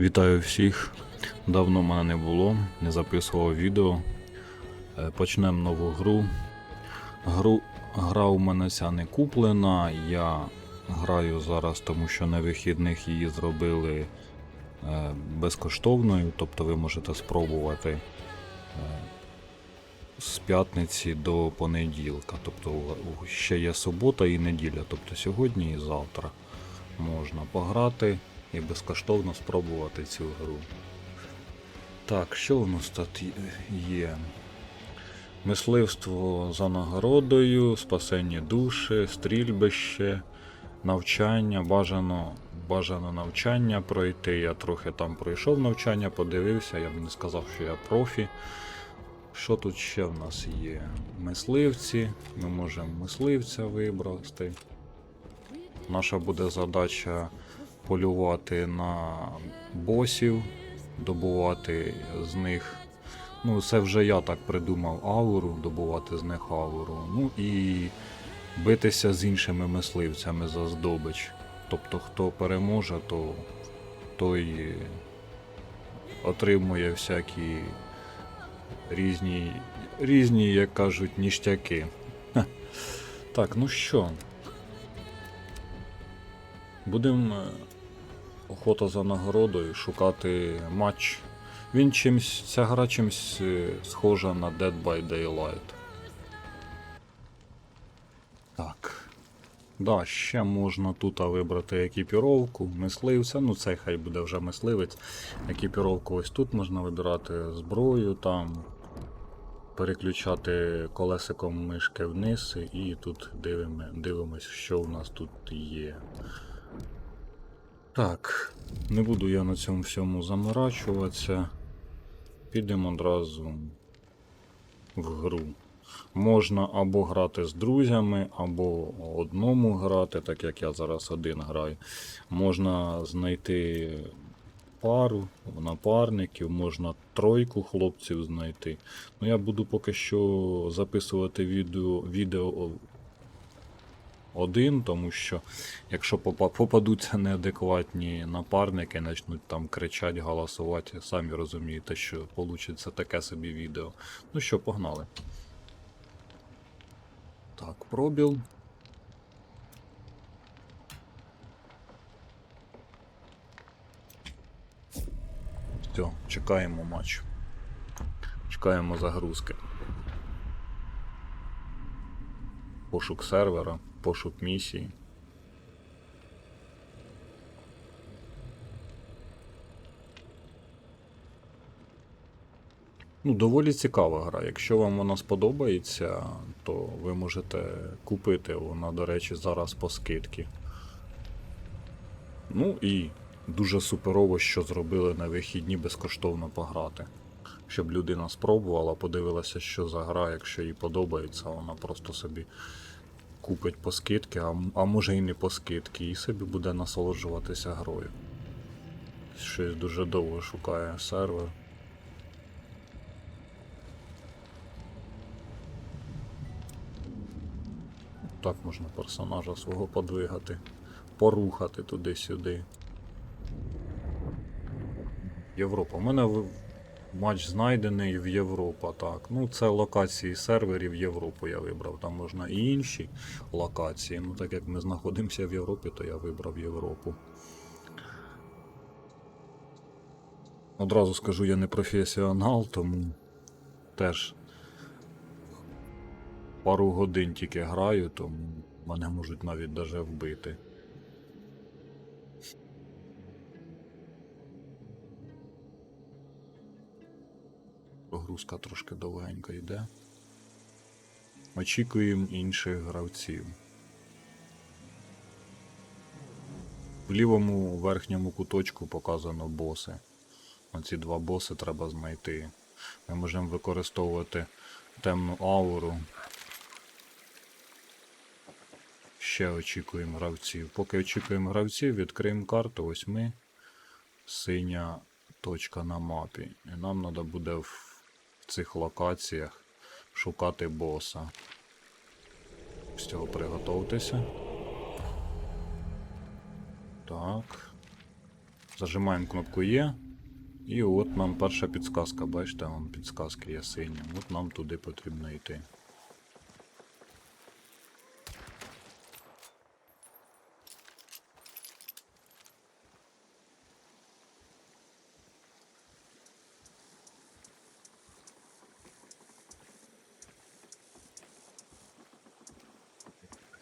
Вітаю всіх. Давно мене не було, не записував відео. Е, Почнемо нову гру. Гру гра у мене ця не куплена. Я граю зараз, тому що на вихідних її зробили е, безкоштовною, тобто ви можете спробувати е, з п'ятниці до понеділка. Тобто ще є субота і неділя, тобто сьогодні і завтра можна пограти і безкоштовно спробувати цю гру. Так, що у нас тут є? Мисливство за нагородою, спасення душі, стрільбище, навчання, бажано, бажано навчання пройти. Я трохи там пройшов навчання, подивився, я б не сказав, що я профі. Що тут ще в нас є? Мисливці. Ми можемо мисливця вибрати. Наша буде задача полювати на босів, добувати з них. Ну, це вже я так придумав ауру, добувати з них ауру. Ну і битися з іншими мисливцями за здобич. Тобто, хто переможе, то той отримує всякі різні, різні, як кажуть, ніштяки. Ха. Так, ну що, Будемо е, охота за нагородою шукати матч. Він чимсь, ця гра чимсь е, схожа на Dead by Daylight. Так. Да, ще можна тут вибрати екіпіровку, мисливця, ну цей хай буде вже мисливець. Екіпіровку ось тут можна вибирати зброю, там переключати колесиком мишки вниз і тут дивимо, дивимось, що у нас тут є. Так, не буду я на цьому всьому заморачуватися. Підемо одразу в гру. Можна або грати з друзями, або одному грати, так як я зараз один граю. Можна знайти пару напарників, можна тройку хлопців знайти. Ну я буду поки що записувати відео, відео один, тому що якщо попадуться неадекватні напарники, почнуть там кричати, голосувати, самі розумієте, що вийде таке собі відео. Ну що, погнали. Так, пробіл. Все, чекаємо матч. Чекаємо загрузки. Пошук сервера, пошук місії. Ну, доволі цікава гра. Якщо вам вона сподобається, то ви можете купити. Вона, до речі, зараз по скидці. Ну і дуже суперово, що зробили на вихідні безкоштовно пограти. Щоб людина спробувала, подивилася, що за гра, якщо їй подобається, вона просто собі купить по скидки, а, а може і не по скидки, і собі буде насолоджуватися грою. Щось дуже довго шукає сервер. Так можна персонажа свого подвигати, порухати туди-сюди. Європа. У мене матч знайдений в Європа, так. Ну, це локації серверів Європу я вибрав. Там можна і інші локації. Ну, так як ми знаходимося в Європі, то я вибрав Європу. Одразу скажу, я не професіонал, тому теж пару годин тільки граю, тому мене можуть навіть даже вбити. Прогрузка трошки довгенько йде. Очікуємо інших гравців. В лівому верхньому куточку показано боси. Оці два боси треба знайти. Ми можемо використовувати темну ауру. Ще очікуємо гравців. Поки очікуємо гравців, відкриємо карту. Ось ми. Синя точка на мапі. І нам треба буде в цих локаціях шукати боса. З цього приготовтеся. Так. Зажимаємо кнопку Є. І от нам перша підсказка, бачите, вон підсказки є сині. От нам туди потрібно йти.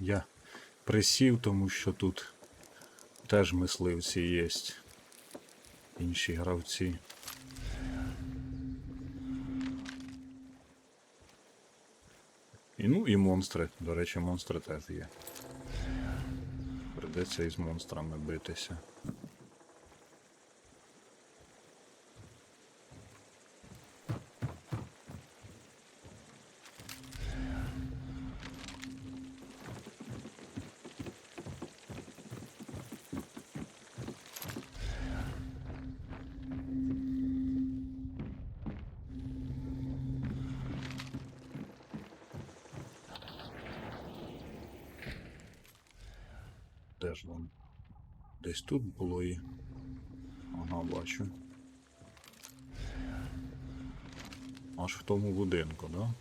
Я присів, тому що тут теж мисливці є. Інші гравці. І ну і монстри. До речі, монстри теж є. Придеться із монстрами битися. Де ж воно? Десь тут було і. Ага, бачу. Аж в тому будинку, да?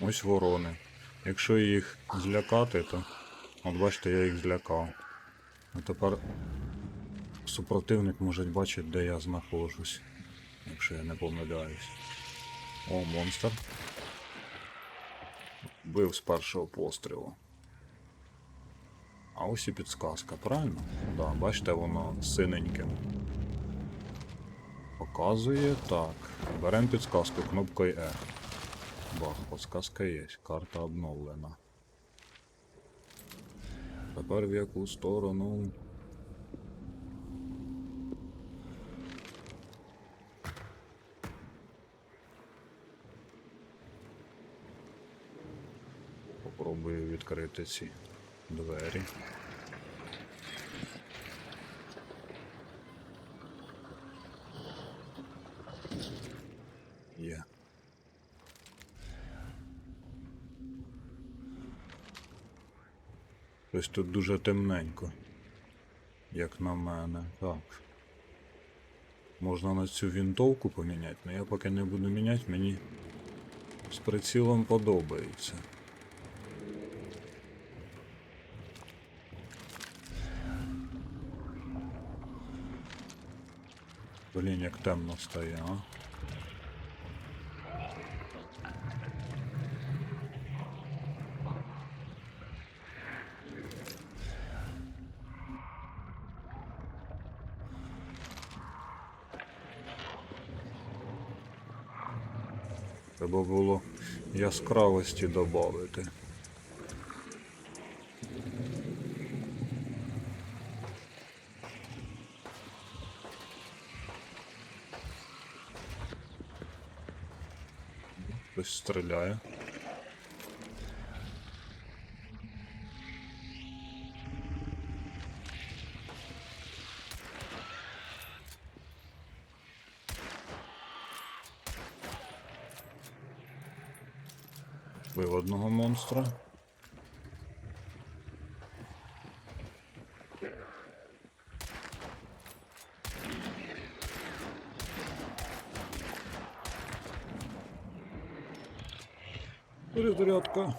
Ось ворони. Якщо їх злякати, то. От бачите, я їх злякав. А тепер супротивник може бачити, де я знаходжусь, якщо я не помиляюсь. О, монстр. Бив з першого пострілу. А ось і підсказка, правильно? Да, бачите, воно синеньке. Показує так. Беремо підсказку кнопкою E. Бах, підсказка є. Карта обновлена. Тепер в яку сторону? Попробую відкрити ці двері. Є. Ось тут дуже темненько. Як на мене. Так. Можна на цю вінтовку поміняти, але я поки не буду міняти, мені з прицілом подобається. Блін, як темно стає, а? Треба було яскравості додати. Хтось стріляє. Монстра. Перезарядка.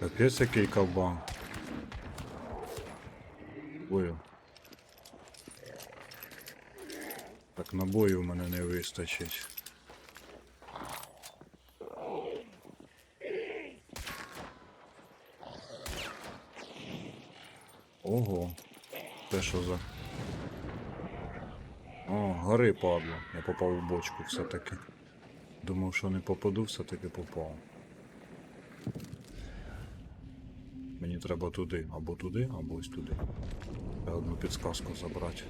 Капець який кабан. Ой. Набоїв в мене не вистачить. Ого. Те що за. О, гори падло. Я попав у бочку все-таки. Думав, що не попаду, все-таки попав. Мені треба туди, або туди, або ось туди. Треба одну підсказку забрати.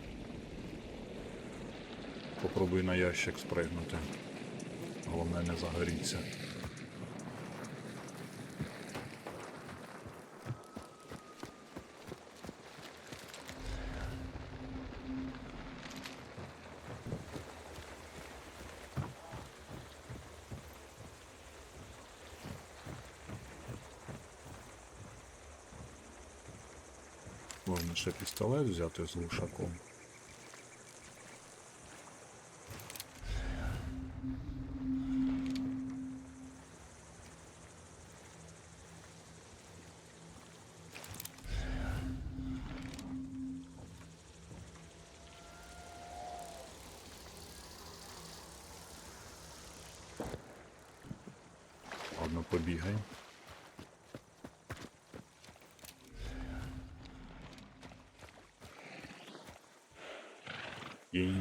Попробую на ящик спригнути. Головне не загоріться. Можна ще пістолет взяти з глушаком.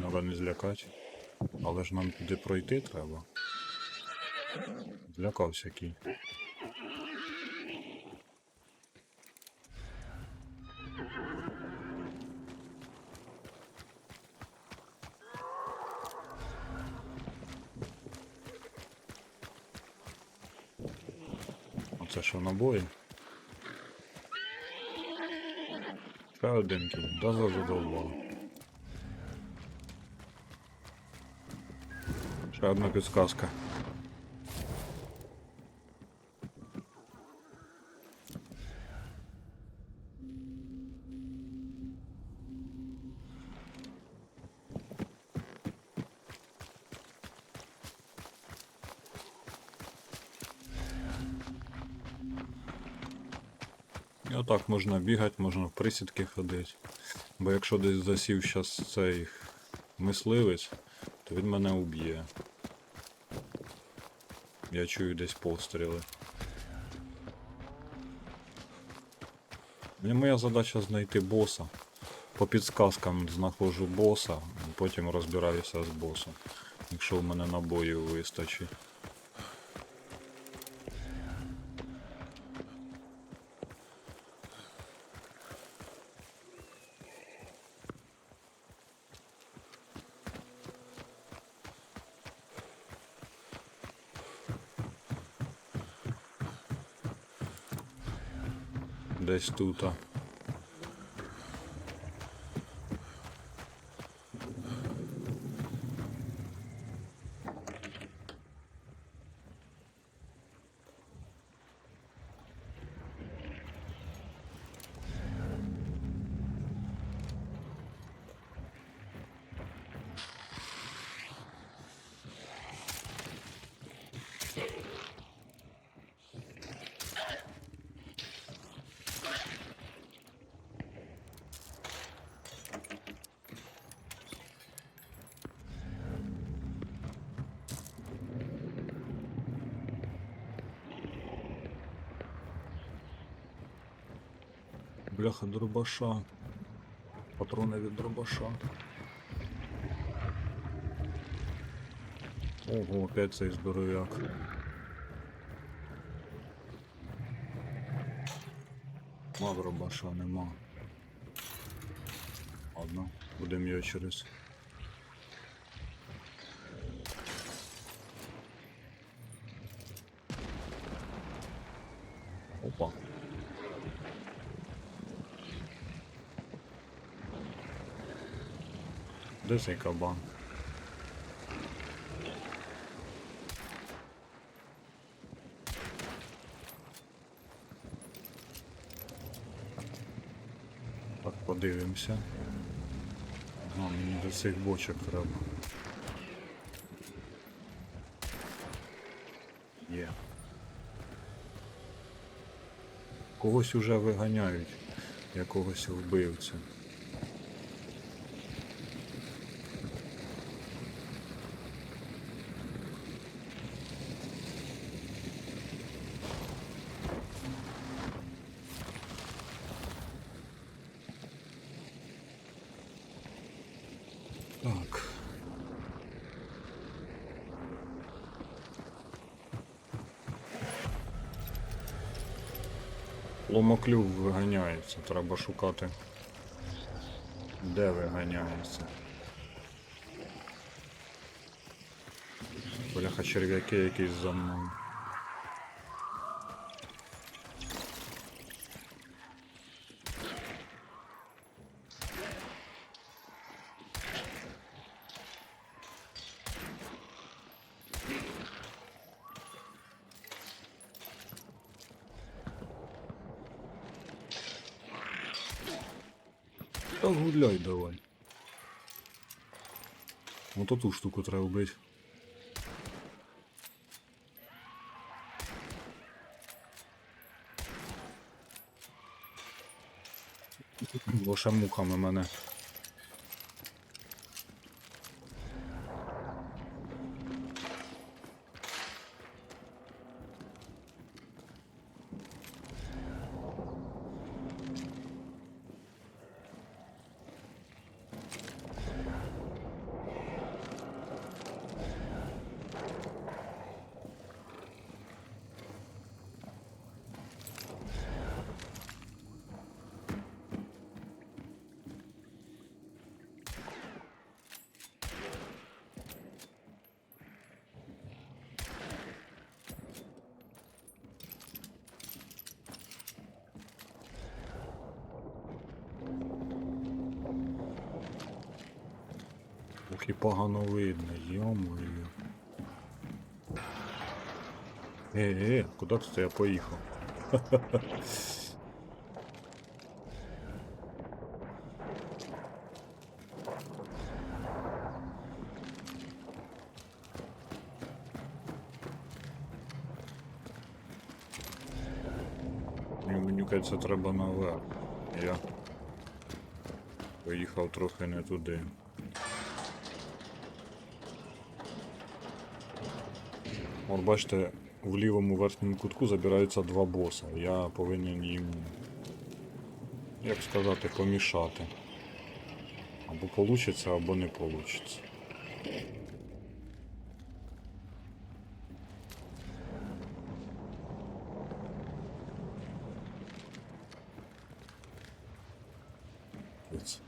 Треба не злякати. Але ж нам туди пройти треба. Злякався кінь. Оце що набої? Ще один кінь, да задовбав. Ще одна підсказка. І отак можна бігати, можна в присідки ходити. Бо якщо десь засів зараз цей мисливець, то він мене уб'є. Я чую десь постріли. І моя задача знайти боса. По підсказкам знаходжу боса, потім розбираюся з босом. Якщо в мене набоїв вистачить. Десь Бляха дробаша. Патрони від дробаша. Ого, опять цей здоровяк. Ма дробаша нема. Ладно, будемо його через. Цей кабан? Так, подивимося. Ага, мені до цих бочок треба. Є. Когось уже виганяють, якогось вбивця. Так. Ломоклюв виганяється, треба шукати. Де виганяється? Бляха черв'яки якісь за мною. Та гуляй давай. Вот эту штуку треба вбити. Лише муками мене. Ох і погано видно, йомою. Е, е, е, куди це я поїхав? Мені, кажеться, треба наверх. Я поїхав трохи не туди. От бачите, в лівому верхньому кутку забираються два боса. Я повинен їм, як сказати, помішати. Або вийде, або не получиться. Ось.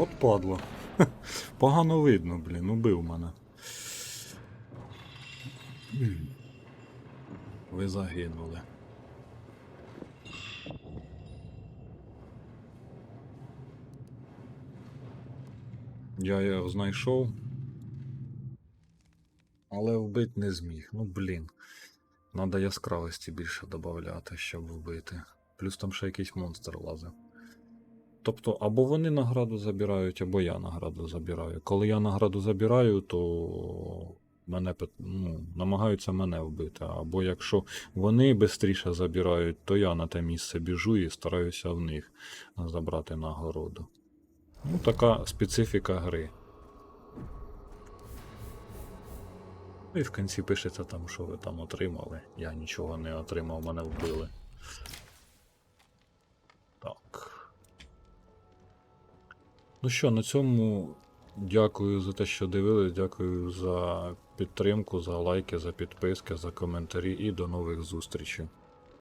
От падло. Погано видно, блін, убив мене. Ви загинули. Я його знайшов. Але вбити не зміг. Ну блін. Надо яскравості більше додати, щоб вбити. Плюс там ще якийсь монстр лазив. Тобто, або вони награду забирають, або я награду забираю. Коли я награду забираю, то мене ну, намагаються мене вбити. Або якщо вони швидше забирають, то я на те місце біжу і стараюся в них забрати нагороду. Ну, така специфіка гри. Ну і в кінці пишеться там, що ви там отримали. Я нічого не отримав, мене вбили. Так. Ну що, на цьому дякую за те, що дивились, дякую за підтримку, за лайки, за підписки, за коментарі і до нових зустрічей.